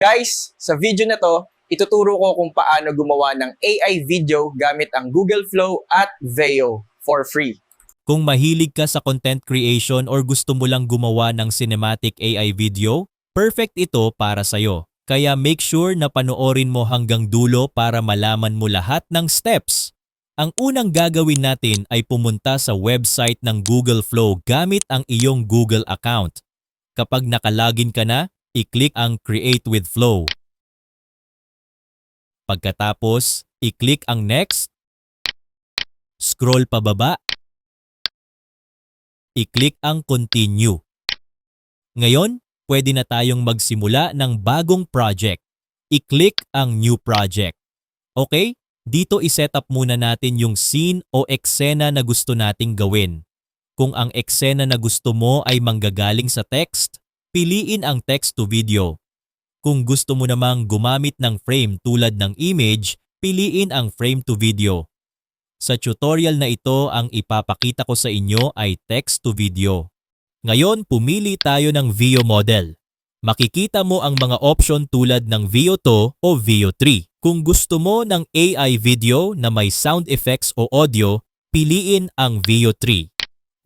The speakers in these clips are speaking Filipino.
Guys, sa video na to, ituturo ko kung paano gumawa ng AI video gamit ang Google Flow at Veo for free. Kung mahilig ka sa content creation or gusto mo lang gumawa ng cinematic AI video, perfect ito para sa'yo. Kaya make sure na panoorin mo hanggang dulo para malaman mo lahat ng steps. Ang unang gagawin natin ay pumunta sa website ng Google Flow gamit ang iyong Google account. Kapag nakalagin ka na, i-click ang Create with Flow. Pagkatapos, i-click ang Next. Scroll pababa. I-click ang Continue. Ngayon, pwede na tayong magsimula ng bagong project. I-click ang New Project. Okay? Dito iset up muna natin yung scene o eksena na gusto nating gawin. Kung ang eksena na gusto mo ay manggagaling sa text, piliin ang text to video. Kung gusto mo namang gumamit ng frame tulad ng image, piliin ang frame to video. Sa tutorial na ito, ang ipapakita ko sa inyo ay text to video. Ngayon, pumili tayo ng Veo model. Makikita mo ang mga option tulad ng Veo 2 o Veo 3. Kung gusto mo ng AI video na may sound effects o audio, piliin ang Veo 3.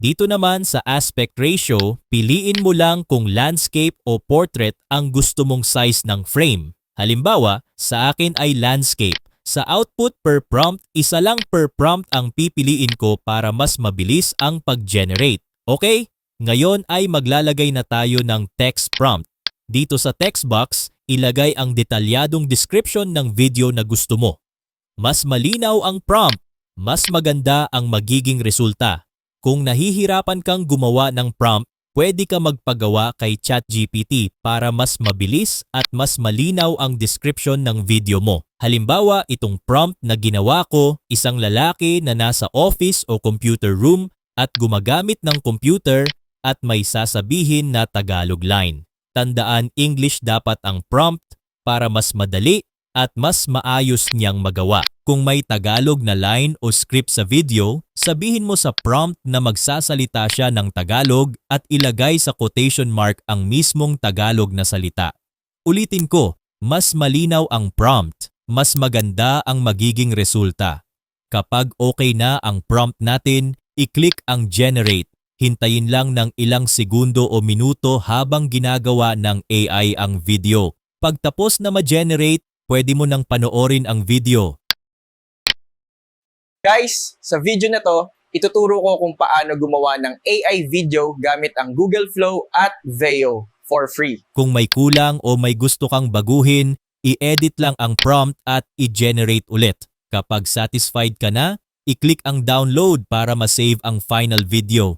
Dito naman sa aspect ratio, piliin mo lang kung landscape o portrait ang gusto mong size ng frame. Halimbawa, sa akin ay landscape. Sa output per prompt, isa lang per prompt ang pipiliin ko para mas mabilis ang pag-generate. Okay? Ngayon ay maglalagay na tayo ng text prompt. Dito sa text box, ilagay ang detalyadong description ng video na gusto mo. Mas malinaw ang prompt, mas maganda ang magiging resulta. Kung nahihirapan kang gumawa ng prompt, pwede ka magpagawa kay ChatGPT para mas mabilis at mas malinaw ang description ng video mo. Halimbawa, itong prompt na ginawa ko, isang lalaki na nasa office o computer room at gumagamit ng computer at may sasabihin na Tagalog line. Tandaan English dapat ang prompt para mas madali at mas maayos niyang magawa. Kung may Tagalog na line o script sa video, sabihin mo sa prompt na magsasalita siya ng Tagalog at ilagay sa quotation mark ang mismong Tagalog na salita. Ulitin ko, mas malinaw ang prompt, mas maganda ang magiging resulta. Kapag okay na ang prompt natin, i-click ang generate. Hintayin lang ng ilang segundo o minuto habang ginagawa ng AI ang video. Pagtapos na ma-generate, pwede mo nang panoorin ang video. Guys, sa video na to, ituturo ko kung paano gumawa ng AI video gamit ang Google Flow at Veo for free. Kung may kulang o may gusto kang baguhin, i-edit lang ang prompt at i-generate ulit. Kapag satisfied ka na, i-click ang download para ma-save ang final video.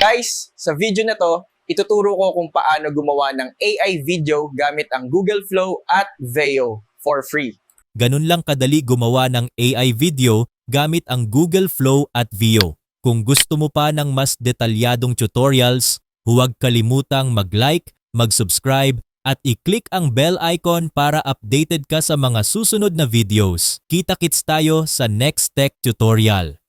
Guys, sa video na to, ituturo ko kung paano gumawa ng AI video gamit ang Google Flow at Veo for free. Ganun lang kadali gumawa ng AI video gamit ang Google Flow at Veo. Kung gusto mo pa ng mas detalyadong tutorials, huwag kalimutang mag-like, mag-subscribe at i-click ang bell icon para updated ka sa mga susunod na videos. Kita-kits tayo sa next tech tutorial.